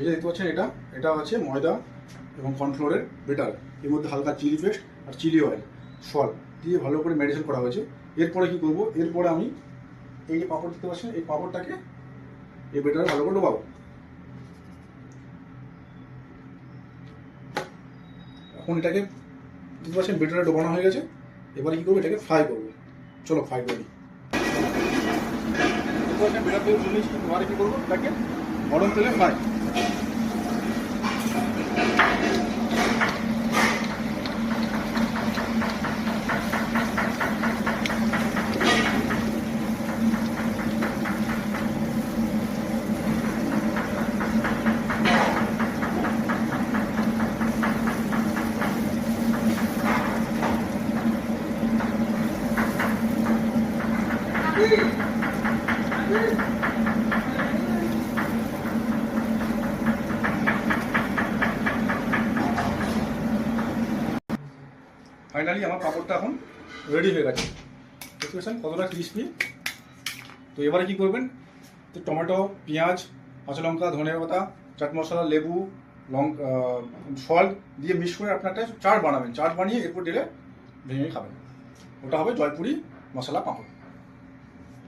এই যে দেখতে পাচ্ছেন এটা এটা আছে ময়দা এবং কর্নফ্লোরের বেটার। এর মধ্যে হালকা চিলি পেস্ট আর চিলি অয়েল সল্ট দিয়ে ভালো করে মেডিসিন করা হয়েছে। এরপরে কি করব? এরপরে আমি এই যে পাঁপড় দেখতে পাচ্ছেন এই পাঁপড়টাকে এই বেটারে ভালো করে ডোবাবো। এখন এটাকে দেখতে পাচ্ছেন বেটারে ডোবানো হয়ে গেছে। এবারে কি করব? এটাকে ফ্রাই করব। চলো ফ্রাই করি দেখতে পাচ্ছেন বেটার তেল চলে এসেছে, এবারে কি করব? এটাকে গরম তেলে ফ্রাই ফাইনালি আমার পাঁপড়টা এখন রেডি হয়ে গেছে। দেখতে পাচ্ছেন কতটা ক্রিসপি তো এবারে কি করবেন? তো টমেটো, পেঁয়াজ, কাঁচা লঙ্কা ধনে পাতা, চাট মশলা, লেবু লঙ্কা সল্ট দিয়ে মিক্স করে আপনার একটা চাট বানাবেন। চাট বানিয়ে এরপর ডেলে ভেঙে খাবেন। ওটা হবে জয়পুরি মশলা পাঁপড়।